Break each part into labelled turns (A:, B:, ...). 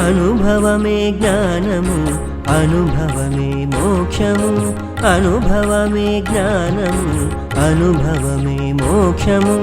A: అనుభవమే జ్ఞానము అనుభవమే మోక్షము అనుభవమే జ్ఞానము అనుభవమే మోక్షము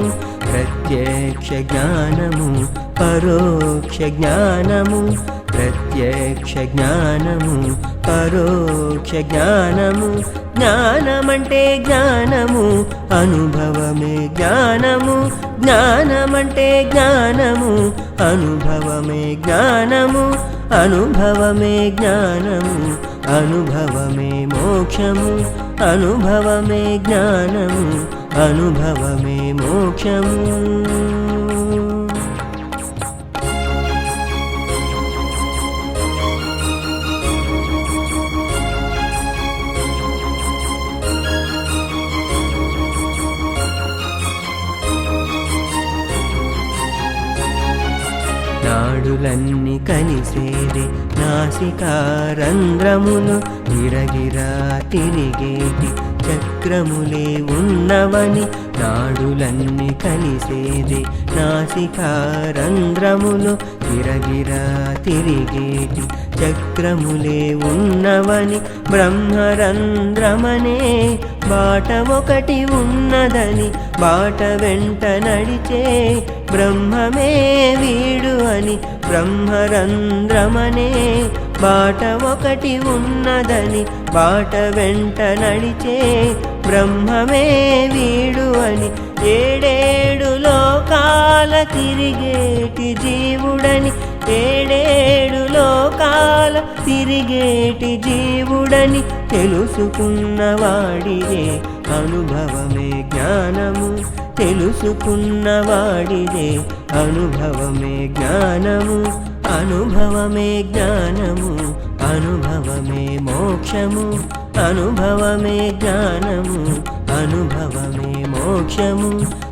A: ప్రత్యక్ష జ్ఞానము పరోక్ష జ్ఞానము ప్రత్యక్ష జ్ఞానము పరోక్ష జ్ఞానము. జ్ఞానమంటే జ్ఞానము అనుభవమే జ్ఞానము. జ్ఞానమంటే జ్ఞానము అనుభవమే జ్ఞానము. అనుభవమే జ్ఞానము అనుభవమే మోక్షము. అనుభవమే జ్ఞానము అనుభవమే మోక్షము. నాడులన్నీ కలిసేదే నాసికారంధ్రములు గిరగిరా తిరిగేటి చక్రములే ఉన్నవని నాడులన్నీ కలిసేదే. నాసికారంధ్రములు గిరగిరా తిరిగేటి చక్రములే ఉన్నవని బ్రహ్మరంధ్రమనే బాట ఒకటి ఉన్నదని బాట వెంట నడిచే బ్రహ్మమే వీడు అని బ్రహ్మరంధ్రమనే బాట ఒకటి ఉన్నదని బాట వెంట నడిచే బ్రహ్మమే వీడు అని ఏడేడు లోకాల తిరిగేటి జీవుడని ఏడేడు లోకాల తిరిగేటి జీవుడని తెలుసుకున్నవాడిదే అనుభవమే జ్ఞానము. తెలుసుకున్నవాడిదే అనుభవమే జ్ఞానము. అనుభవమే జ్ఞానము. అనుభవమే మోక్షము. అనుభవమే జ్ఞానము. అనుభవమే మోక్షము.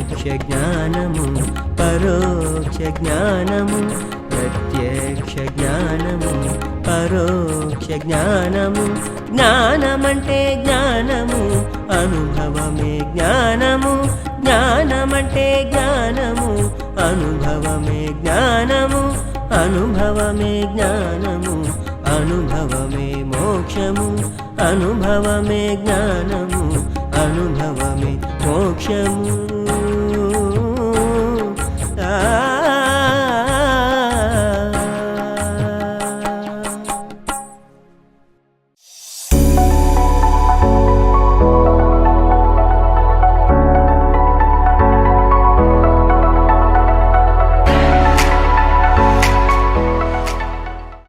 A: ప్రత్యక్ష జ్ఞానము పరోక్ష జ్ఞానము ప్రత్యక్ష జ్ఞానము పరోక్ష జ్ఞానము. జ్ఞానమంటే జ్ఞానము అనుభవమే జ్ఞానము. జ్ఞానమంటే జ్ఞానము అనుభవమే జ్ఞానము. అనుభవమే జ్ఞానము అనుభవమే మోక్షము. అనుభవమే జ్ఞానము అనుభవమే మోక్షము.